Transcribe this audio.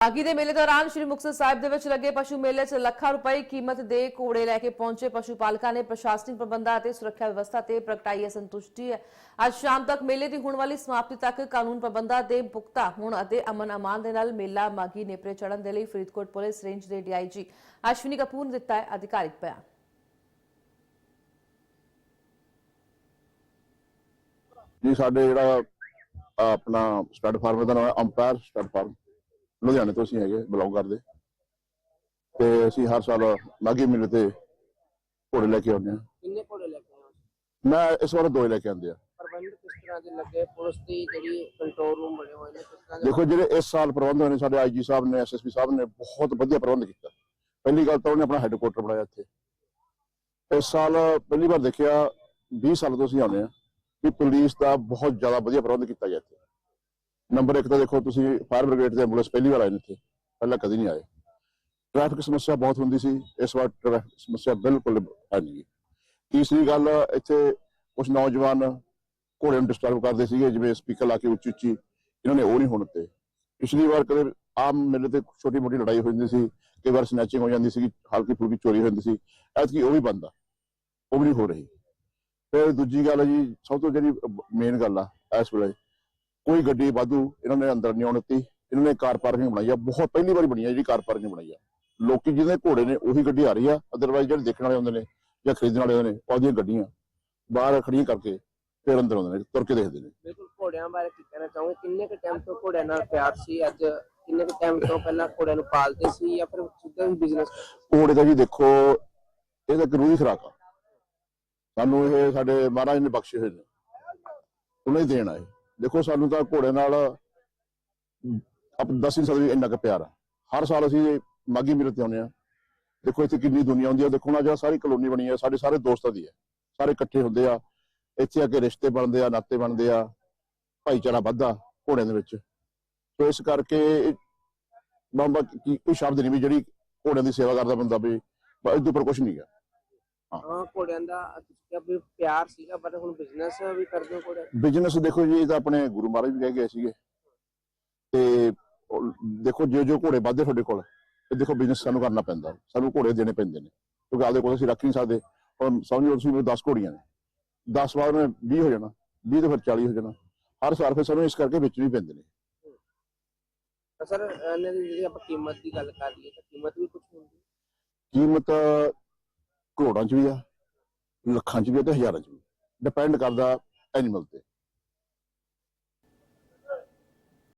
ਬਾਗੀ ਦੇ ਮੇਲੇ ਦੌਰਾਨ ਸ਼੍ਰੀ ਮੁਕਤਸਰ ਸਾਹਿਬ ਦੇ ਵਿੱਚ ਲੱਗੇ ਪਸ਼ੂ ਮੇਲੇ 'ਚ ਲੱਖਾਂ ਰੁਪਏ ਕੀਮਤ ਦੇ ਘੋੜੇ ਲੈ ਕੇ ਪਹੁੰਚੇ ਪਸ਼ੂ ਪਾਲਕਾਂ ਨੇ ਪ੍ਰਸ਼ਾਸਨਿਕ ਪ੍ਰਬੰਧਾਂ ਅਤੇ ਸੁਰੱਖਿਆ ਵਿਵਸਥਾ ਤੇ ਪ੍ਰਗਟਾਈ ਹੈ ਸੰਤੁਸ਼ਟੀ ਹੈ। ਅੱਜ ਸ਼ਾਮ ਤੱਕ ਮੇਲੇ ਦੀ ਹੋਣ ਵਾਲੀ ਸਮਾਪਤੀ ਤੱਕ ਕਾਨੂੰਨ ਪ੍ਰਬੰਧਾਂ ਦੇ ਪੁਖਤਾ ਹੋਣ ਅਤੇ ਅਮਨ ਅਮਾਨ ਦੇ ਨਾਲ ਮੇਲਾ ਮਾਗੀ ਨੇਪਰੇ ਚੜਨ ਦੇ ਲਈ ਫਰੀਦਕੋਟ ਪੁਲਿਸ ਰੇਂਜ ਦੇ ਡੀਆਈਜੀ ਅਸ਼ਵਨੀ ਕਪੂਰ ਨੇ ਦਿੱਤਾ ਹੈ ਅਧਿਕਾਰਿਕ ਬਿਆਨ। ਜੀ, ਸਾਡੇ ਜਿਹੜਾ, ਅਹ, ਆਪਣਾ ਸਟੱਡ ਫਾਰਮ ਦਾ ਨਾਮ ਹੈ ਅੰਪਾਇਰ ਸਟੱਡ ਫਾਰਮ ਲੁਧਿਆਣੇ ਤੋਂ ਅਸੀਂ ਹੈਗੇ ਬਿਲੋਂਗ ਕਰਦੇ। ਤੇ ਅਸੀਂ ਹਰ ਸਾਲ ਮਾਘੀ ਮੇਲੇ ਤੇ ਘੋੜੇ ਲੈ ਕੇ ਆਉਂਦੇ ਹਾਂ। ਕਿੰਨੇ ਘੋੜੇ ਲੈ ਕੇ ਆਏ ਮੈਂ ਇਸ ਵਾਰ ਦੋ ਹੀ ਲੈ ਕੇ ਆਂਦੇ ਆ ਪ੍ਰਬੰਧ ਕਿਸ ਤਰ੍ਹਾਂ ਦੇ ਲੱਗੇ? ਪੁਲਿਸ ਦੀ ਜਿਹੜੀ ਕੰਟਰੋਲ ਰੂਮ ਬਣੇ ਹੋਏ ਨੇ ਕਿਸ ਤਰ੍ਹਾਂ ਦੇ ਦੇਖੋ ਜਿਹੜੇ ਇਸ ਸਾਲ ਪ੍ਰਬੰਧ ਹੋਏ ਨੇ ਸਾਡੇ ਆਈਜੀ ਸਾਹਿਬ ਨੇ ਐਸਐਸਪੀ ਸਾਹਿਬ ਨੇ ਬਹੁਤ ਵਧੀਆ ਪ੍ਰਬੰਧ ਕੀਤਾ। ਪਹਿਲੀ ਗੱਲ ਤਾਂ ਉਹਨੇ ਆਪਣਾ ਹੈੱਡਕੁਆਟਰ ਬਣਾਇਆ ਇੱਥੇ। ਇਸ ਸਾਲ ਪਹਿਲੀ ਵਾਰ ਦੇਖਿਆ 20 ਸਾਲ ਤੋਂ ਅਸੀਂ ਆਉਂਦੇ ਆ ਕਿ ਪੁਲਿਸ ਦਾ ਬਹੁਤ ਜ਼ਿਆਦਾ ਵਧੀਆ ਪ੍ਰਬੰਧ ਕੀਤਾ ਗਿਆ ਇੱਥੇ। ਨੰਬਰ 1 ਤਾਂ ਦੇਖੋ ਤੁਸੀਂ ਫਾਇਰ ਬ੍ਰਿਗੇਡ ਦੇ ਐਂਬੂਲੈਂਸ ਪਹਿਲੀ ਵਾਰ ਆਏ ਨੇ ਇੱਥੇ, ਪਹਿਲਾਂ ਕਦੀ ਨਹੀਂ ਆਏ। ਟ੍ਰੈਫਿਕ ਸਮੱਸਿਆ ਬਹੁਤ ਹੁੰਦੀ ਸੀ, ਇਸ ਵਾਰ ਟ੍ਰੈਫਿਕ ਸਮੱਸਿਆ ਬਿਲਕੁਲ ਹੈ ਤੀਸਰੀ ਗੱਲ, ਇੱਥੇ ਕੁਝ ਨੌਜਵਾਨ ਘੋੜਿਆਂ ਨੂੰ ਡਿਸਟਰਬ ਕਰਦੇ ਸੀਗੇ, ਜਿਵੇਂ ਸਪੀਕਰ ਲਾ ਕੇ ਉੱਚੀ ਉੱਚੀ ਇਹਨਾਂ ਨੇ ਉਹ ਨਹੀਂ ਹੋਣ ਦਿੱਤੇ। ਪਿਛਲੀ ਵਾਰ ਕਦੇ ਆਮ ਮੇਲੇ ਤੇ ਛੋਟੀ ਮੋਟੀ ਲੜਾਈ ਹੋ ਜਾਂਦੀ ਸੀ, ਕਈ ਵਾਰ ਸਨੈਚਿੰਗ ਹੋ ਜਾਂਦੀ ਸੀ ਹਲਕੀ ਫੁਲਕੀ ਚੋਰੀ ਹੋ ਜਾਂਦੀ ਸੀ, ਐਤਕੀ ਉਹ ਵੀ ਬੰਦ ਆ, ਉਹ ਵੀ ਨਹੀਂ ਹੋ ਰਹੀ। ਫਿਰ ਦੂਜੀ ਗੱਲ ਜੀ, ਸਭ ਤੋਂ ਜਿਹੜੀ ਮੇਨ ਗੱਲ ਆ, ਇਸ ਵੇਲੇ ਕੋਈ ਗੱਡੀ ਵਾਧੂ ਇਹਨਾਂ ਨੇ ਅੰਦਰ ਨਹੀਂ ਆਉਣ ਦਿੱਤੀ। ਇਹਨਾਂ ਨੇ ਕਾਰ ਪਾਰਕਿੰਗ ਬਣਾਈ ਆ। ਬਹੁਤ ਪਹਿਲੀ ਵਾਰੀ ਬਣੀ ਆ ਜਿਹੜੀ ਕਾਰ ਪਾਰਕਿੰਗ ਬਣਾਈ ਆ। ਲੋਕੀ ਜਿਹਦੇ ਘੋੜੇ ਨੇ ਉਹੀ ਗੱਡੀ ਆ ਰਹੀ ਆ। ਅਦਰਵਾਈਜ਼ ਜਿਹੜੇ ਦੇਖਣ ਵਾਲੇ ਹੁੰਦੇ ਨੇ ਜਾਂ ਖਰੀਦਣ ਵਾਲੇ ਹੁੰਦੇ ਨੇ ਉਹਦੀਆਂ ਗੱਡੀਆਂ ਬਾਹਰ ਖੜੀਆਂ ਕਰਕੇ ਫਿਰ ਅੰਦਰ ਆਉਂਦੇ ਨੇ ਤੁਰ ਕੇ ਦੇਖਦੇ ਨੇ। ਬਿਲਕੁਲ ਘੋੜਿਆਂ ਬਾਰੇ ਕੀ ਕਹਿਣਾ ਚਾਹੋਗੇ? ਕਿੰਨੇ ਕੁ ਟਾਈਮ ਤੋਂ ਘੋੜਿਆਂ ਨਾਲ ਪਿਆਰ ਸੀ? ਅੱਜ ਕਿੰਨੇ ਕੁ ਟਾਈਮ ਤੋਂ ਪਹਿਲਾਂ ਘੋੜਿਆਂ ਨੂੰ ਪਾਲਦੇ ਸੀ ਜਾਂ ਫਿਰ ਸਿੱਧਾ ਹੀ ਬਿਜ਼ਨਸ ਘੋੜੇ ਦਾ ਜੀ ਦੇਖੋ ਇਹ ਤਾਂ ਜ਼ਰੂਰੀ ਖੁਰਾਕ ਆ। ਸਾਨੂੰ ਇਹ ਸਾਡੇ ਮਹਾਰਾਜ ਨੇ ਬਖਸ਼ੇ ਹੋਏ ਨੇ। ਉਹਨਾਂ ਹੀ ਦੇਣ ਆਏ ਦੇਖੋ ਸਾਨੂੰ ਤਾਂ ਘੋੜੇ ਨਾਲ ਆਪ ਦੱਸ ਨਹੀਂ ਸਕਦੇ ਇੰਨਾ ਕੁ ਪਿਆਰ ਆ। ਹਰ ਸਾਲ ਅਸੀਂ ਮਾਗੀ ਮੇਲੇ ਤੇ ਆਉਂਦੇ ਆ ਦੇਖੋ ਇੱਥੇ ਕਿੰਨੀ ਦੁਨੀਆ ਹੁੰਦੀ ਆ। ਦੇਖੋ ਨਾ, ਜਿਹੜਾ ਸਾਰੀ ਕਲੋਨੀ ਬਣੀ ਆ, ਸਾਡੇ ਸਾਰੇ ਦੋਸਤਾਂ ਦੀ ਆ ਸਾਰੇ ਇਕੱਠੇ ਹੁੰਦੇ ਆ। ਇੱਥੇ ਆ ਕੇ ਰਿਸ਼ਤੇ ਬਣਦੇ ਆ, ਨਾਤੇ ਬਣਦੇ ਆ। ਭਾਈਚਾਰਾ ਵੱਧਦਾ ਘੋੜਿਆਂ ਦੇ ਵਿੱਚ। ਸੋ ਇਸ ਕਰਕੇ ਬਾਬਾ ਕੋਈ ਸ਼ਬਦ ਨਹੀਂ ਵੀ ਜਿਹੜੀ ਘੋੜਿਆਂ ਦੀ ਸੇਵਾ ਕਰਦਾ ਬੰਦਾ ਵੀ, ਬਸ ਇਹਦੇ ਉੱਪਰ ਕੁਝ ਨਹੀਂ ਗਾ। ਹਾਂ। ਘੋੜਿਆਂ ਦਾ ਤੁਸੀਂ ਕਿਹਾ ਵੀ ਪਿਆਰ ਸੀਗਾ ਪਰ ਹੁਣ ਬਿਜ਼ਨਸ ਵੀ ਕਰਦੇ ਹੋ ਘੋੜੇ ਬਿਜ਼ਨਸ ਦੇਖੋ ਜੀ ਇਹ ਤਾਂ ਆਪਣੇ ਗੁਰੂ ਮਹਾਰਾਜ ਵੀ ਕਹਿ ਗਏ ਸੀਗੇ। ਤੇ ਦੇਖੋ ਜੋ ਜੋ ਘੋੜੇ ਵੱਧਦੇ ਤੁਹਾਡੇ ਕੋਲ ਤੇ ਦੇਖੋ ਬਿਜ਼ਨਸ ਸਾਨੂੰ ਕਰਨਾ ਪੈਂਦਾ। ਸਾਨੂੰ ਘੋੜੇ ਦੇਣੇ ਪੈਂਦੇ ਨੇ। ਕਿਉਂਕਿ ਆਪਦੇ ਕੋਲ ਅਸੀਂ ਰੱਖ ਨਹੀਂ ਸਕਦੇ। ਹੁਣ ਸਮਝੋ ਤੁਸੀਂ ਵੀ 10 ਘੋੜੀਆਂ ਨੇ। 10 ਵਾਰ ਨੇ 20 ਹੋ ਜਾਣਾ 20 ਤੋਂ ਫਿਰ 40 ਹੋ ਜਾਣਾ। ਹਰ ਸਾਲ ਫਿਰ ਸਾਨੂੰ ਇਸ ਕਰਕੇ ਵੇਚਣੇ ਵੀ ਪੈਂਦੇ ਨੇ। ਸਰ ਇਹਨਾਂ ਦੀ ਜਿਹੜੀ ਆਪਾਂ ਕੀਮਤ ਦੀ ਗੱਲ ਕਰ ਲਈਏ ਤਾਂ ਕੀਮਤ ਵੀ ਕੁਝ ਹੁੰਦੀ। ਕੀਮਤ ਕਰੋੜਾਂ ਚ ਵੀ ਆ, ਲੱਖਾਂ ਚ ਵੀ ਆ ਤੇ ਹਜ਼ਾਰਾਂ ਚ ਵੀ। ਡਿਪੈਂਡ ਕਰਦਾ ਐਨੀਮਲ ਤੇ।